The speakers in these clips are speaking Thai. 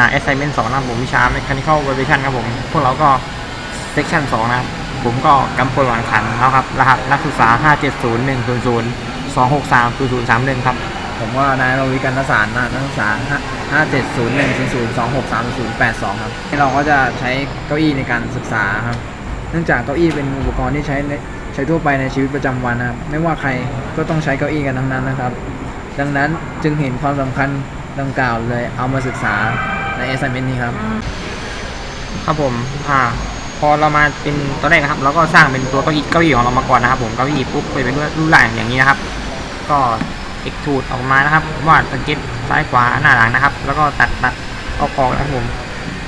อ่า assignment 2นะครับผมวิชา mechanical vibration ครับผม พวกเราก็ section 2 นะครับ ผมก็กำพลหวังขันนะครับ รหัสนักศึกษา 5701002630031 ครับ ผมว่านายรวิกันทสารนะนักศึกษาห้าเจ็ดศูนย์หนึ่งศูนย์ศูนย์สองหกสามศูนย์แปดสองครับเราก็จะใช้เก้าอี้ในการศึกษาครับ เนื่องจากเก้าอี้เป็นอุปกรณ์ที่ใช้ในใช้ทั่วไปในชีวิตประจำวันนะครับ ไม่ว่าใครก็ต้องใช้เก้าอี้กันทั้งนั้นนะครับ ดังนั้นจึงเห็นความสำคัญดังกล่าวเลยเอามาศึกษา ใน assignment นี้ครับ ครับผม อ่า พอเรามาเป็นตอนแรกนะครับ เราก็สร้างเป็นตัวเก้าอี้เก้าอี้ของเรามาก่อนนะครับ ผมเก้าอี้ปุ๊บไปเป็นรูปร่างอย่างนี้นะครับ ก็เอ็กทูดออกมานะครับวาดสเก็ตซ้ายขวาหน้าหลังนะครับ แล้วก็ตัดตัดออกออกนะครับผม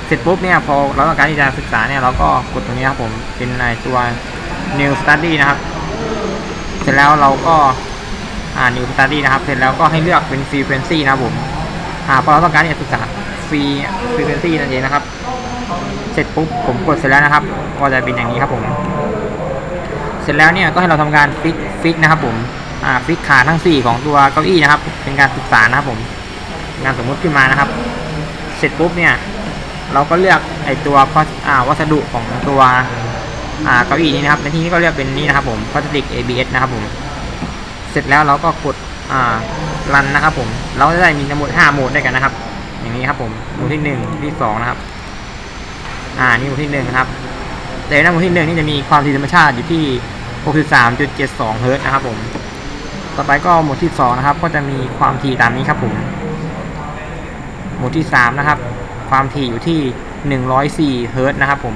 เสร็จปุ๊บเนี่ยพอเราต้องการที่จะศึกษาเนี่ยเราก็กดตรงนี้ครับผมเป็นในตัว new study นะครับ เสร็จแล้วเราก็อ่า new study นะครับ เสร็จแล้วก็ให้เลือกเป็น frequency นะครับผมอ่าพอเราต้องการที่จะศึกษา free frequency นั่นเองนะครับ เสร็จปุ๊บผมกดเสร็จแล้วนะครับก็จะเป็นอย่างนี้ครับผม เสร็จแล้วเนี่ยก็ให้เราทำการฟิกฟิกนะครับ ผมอ่าฟิกขาทั้ง 4 ของตัวเก้าอี้นะครับ เป็นการศึกษานะครับผมงานสมมุติขึ้นมานะครับ เสร็จปุ๊บเนี่ย เราก็เลือกไอตัวอ่าวัสดุของตัวอ่าเก้าอี้นี้นะครับในที่นี้ก็เลือกเป็นนี้นะครับผมพลาสติก ABS นะครับผม เสร็จแล้วเราก็กดอ่ารันนะครับผม เราจะได้มีทั้งหมด5โหมดด้วยกันนะครับ อย่างนี้ครับผมโหมดที่1โหมดที่2นะครับ อ่านี่โหมดที่1นะครับ แต่ในโหมดที่1นี่จะมีความถี่ธรรมชาติอยู่ที่63.72เฮิรตซ์นะครับผม ต่อไปก็โหมดที่2นะครับ ก็จะมีความถี่ตามนี้ครับผมโหมดที่3นะครับ ความถี่อยู่ที่104เฮิรตซ์นะครับผม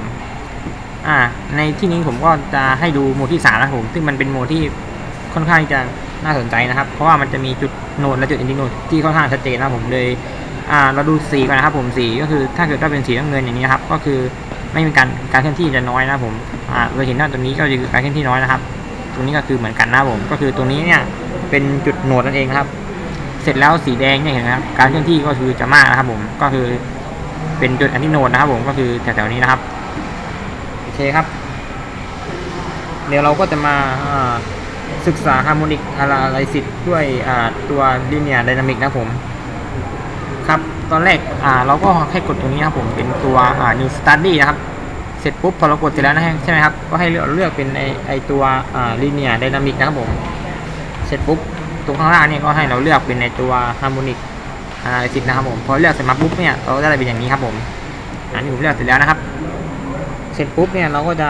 อ่า ในที่นี้ผมก็จะให้ดูโหมดที่3นะครับผม ซึ่งมันเป็นโหมดที่ค่อนข้างจะ น่าสนใจนะครับ เพราะว่ามันจะมีจุดโนดและจุดอินดิโนดที่ค่อนข้างชัดเจนนะผมเลยอ่าเราดูสีก่อนนะครับผมสีก็คือถ้าเกิดว่าเป็นสีน้ำเงินอย่างนี้นครับก็คือไม่มีการการเคลื่อนที่จะน้อยนะผมอ่าเราเห็นว่าตรงนี้ก็คือการเคลื่อนที่น้อยนะครับ ตรงนี้ก็คือเหมือนกันนะผมก็คือตรงนี้เนี่ยเป็นจุดโหนดนั่นเองครับ เสร็จแล้วสีแดงเนี่ยเห็นไหมครับการเคลื่อนที่ก็คือจะมากนะครับผมก็คือเป็นจุดอันที่โนดนะครับผมก็คือแถวๆนี้นะครับโอเคครับ เดี๋ยวเราก็จะมา ศึกษาฮาร์โมนิกอะไลซิสด้วยตัวลิเนียไดนามิกนะผมครับตอนแรกอ่าเราก็แค่กดตรงนี้ครับผมเป็นตัวอ่า new study นะครับเสร็จปุ๊บพอเรากดเสร็จแล้วนะฮะใช่ไหมครับก็ให้เลือกเลือกเป็นไอไอตัวอ่า linear dynamic นะครับผมเสร็จปุ๊บตรงข้างล่างนี่ก็ให้เราเลือกเป็นในตัว harmonic analysis นะครับผมพอเลือกเสร็จมาปุ๊บเนี่ยเราก็จะได้เป็นอย่างนี้ครับผมอันนี้ผมเลือกเสร็จแล้วนะครับ เสร็จปุ๊บเนี่ยเราก็จะ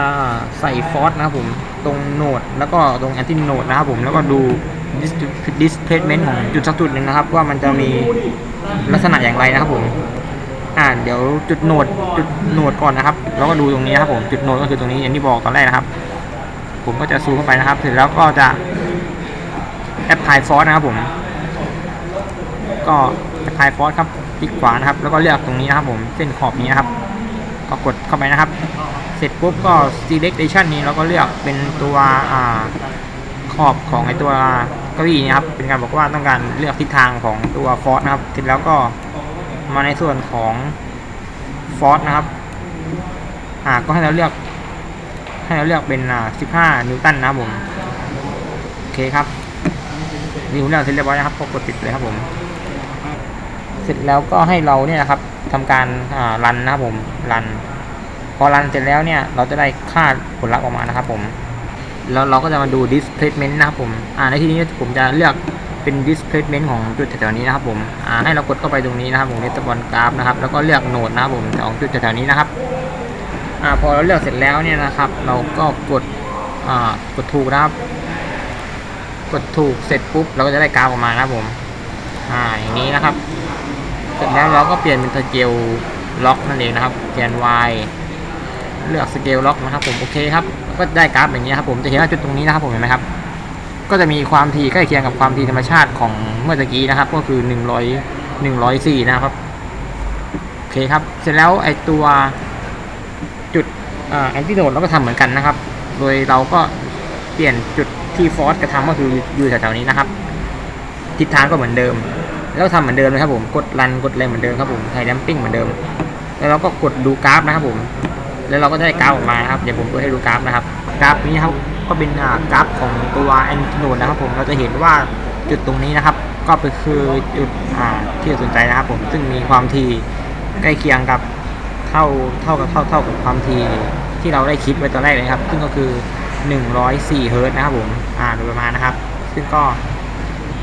ใส่ฟอสนะครับผมตรงโนดแล้วก็ตรงแอนติโนดนะครับผมแล้วก็ดู dis- displacement ของจุดสักจุดหนึ่งนะครับ ว่ามันจะมีลักษณะอย่างไรนะครับผมอ่าเดี๋ยวจุดโหนดจุดโหนดก่อนนะครับ แล้วก็ดูตรงนี้นะครับผมจุดโหนดก็คือตรงนี้อย่างที่บอกตอนแรกนะครับ ผมก็จะซูมเข้าไปนะครับเสร็จแล้วก็จะแอปพลายฟอสนะครับผม ก็แอปพลายฟอสครับคลิกขวานะครับ แล้วก็เลือกตรงนี้นะครับผมเส้นขอบนี้นะครับ ก็กดเข้าไปนะครับ เสร็จปุ๊บก็ selection นี้เราก็เลือกเป็นตัวอขอบของไอตัวเก้าอี้นะครับ เป็นการบอกว่าต้องการเลือกทิศทางของตัวฟอสนะครับเสร็จแล้วก็มาในส่วนของฟอสนะครับอ่าก็ให้เราเลือก ให้เราเลือกเป็นอ่า15 นิวตันนะครับผม โอเคครับนี่ผมเลือกเสร็จเรียบร้อยนะครับก็กดติดเลยครับผม สร็จแล้วก็ให้เราเนี่ยนะครับทำการรันนะครับผมรัน พอรันเสร็จแล้วเนี่ยเราจะได้ค่าผลลัพธ์ออกมานะครับผมแล้วเราก็จะมาดู displacement นะครับผมอ่าในที่นี้ผมจะเลือกเป็น displacement ของจุดแถวๆนี้นะครับผมอ่าให้เรากดเข้าไปตรงนี้นะครับผมเรตบอลกราฟนะครับแล้วก็เลือกโหนดนะครับผมของจุดแถวๆนี้นะครับอ่าพอเราเลือกเสร็จแล้วเนี่ยนะครับ เราก็กดอ่ากดถูกนะครับ กดถูกเสร็จปุ๊บเราก็จะได้กราฟออกมานะครับผมอ่าอย่างนี้นะครับ เสร็จแล้วเราก็เปลี่ยนเป็นสเกลล็อกนั่นเองนะครับแกน y เลือกสเกลล็อกนะครับผมโอเคครับก็ได้กราฟอย่างนี้ครับผมจะเห็นว่าจุดตรงนี้นะครับผมเห็นไหมครับ ก็จะมีความถี่ใกล้เคียงกับความถี่ธรรมชาติของเมื่อตะกี้นะครับ ก็คือ 100 104 นะครับโอเคครับ เสร็จแล้วไอตัวจุดแอนติโดดเราก็ทำเหมือนกันนะครับ โดยเราก็เปลี่ยนจุดที่ฟอสกระทำก็คืออยู่แถวๆนี้นะครับ ทิศทางก็เหมือนเดิม แล้วทำเหมือนเดิมเลยครับผมกดรันกดอะไรเหมือนเดิมครับผมไทยแดมปิ้งเหมือนเดิม แล้วเราก็กดดูกราฟนะครับผม แล้วเราก็ได้กราฟออกมานะครับเดี๋ยวผมเปิดให้ดูกราฟนะครับกราฟนี้ครับก็เป็นกราฟของตัวแอนติโนดนะครับผมเราจะเห็นว่าจุดตรงนี้นะครับ ก็เป็นคือจุดอ่าที่สนใจนะครับ ผมซึ่งมีความถี่ใกล้เคียงกับเท่าเท่ากับเท่าเท่ากับความถี่ที่เราได้คิดไว้ตอนแรกเลยครับ ซึ่งก็คือ 104เฮิร์ตนะครับผมอ่าโดยประมาณนะครับ ซึ่งก็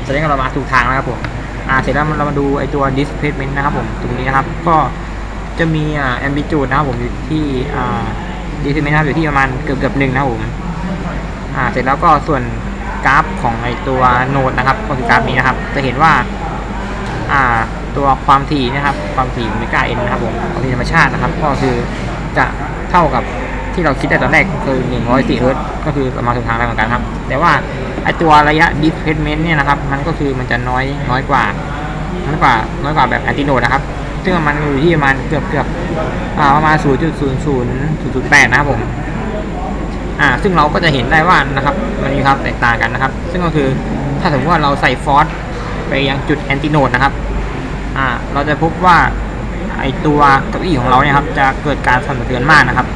แสดงว่าเรามาถูกทางแล้วครับผม อ่าเสร็จแล้วเรามาดูไอตัว displacement นะครับผมตรงนี้นะครับ ก็จะมีอ่า amplitude นะครับผมอยู่ที่อ่า displacement นะครับอยู่ที่ประมาณเกือบเกือบหนึ่งนะครับผมอ่าเสร็จแล้วก็ส่วนกราฟของไอตัวโนดนะครับก็คือกราฟนี้นะครับ จะเห็นว่าอ่าตัวความถี่นะครับ ความถี่โอเมก้าเอ็นนะครับผมความถี่ธรรมชาตินะครับ ก็คือจะเท่ากับ ที่เราคิดแต่ตอนแรกคือ104เฮิร์ตก็คือประมาณถูกทางแล้วเหมือนกันครับ แต่ว่าไอตัวระยะ displacement เนี่ยนะครับ มันก็คือมันจะน้อยน้อยกว่าน้อยกว่าน้อยกว่าแบบแอนติโนดนะครับ ซึ่งมันอยู่ที่ประมาณเกือบเกือบประมาณ0.0008 นะครับผมอ่าซึ่งเราก็จะเห็นได้ว่านะครับ มันมีความแตกต่างกันนะครับ ซึ่งก็คือถ้าสมมติว่าเราใส่ฟอสไปยังจุดแอนติโนดนะครับอ่าเราจะพบว่าไอตัวเก้าอี้ของเราเนี่ยครับจะเกิดการสั่นสะเทือนมากนะครับ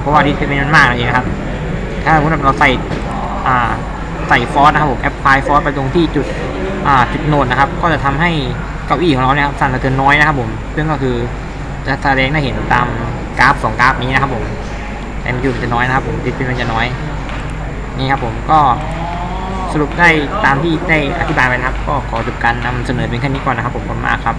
เพราะว่าดิสเพลย์มันมากเลยนะครับ ถ้าสมมติเราใส่ใส่ฟอสนะครับผมแอปพลายฟอสไปตรงที่จุดจุดโนดนะครับ ก็จะทำให้เก้าอี้ของเราเนี่ยครับสั่นสะเทือนน้อยนะครับผมซึ่งก็คือจะแสดงให้เห็นตามกราฟสองกราฟนี้นะครับผมแอมยูมันจะน้อยนะครับผมดิสเพลย์มันจะน้อยนี่ครับผมก็สรุปได้ตามที่ได้อธิบายไปนะครับ ก็ขอจบการนำเสนอเป็นแค่นี้ก่อนนะครับผมขอบคุณมากครับ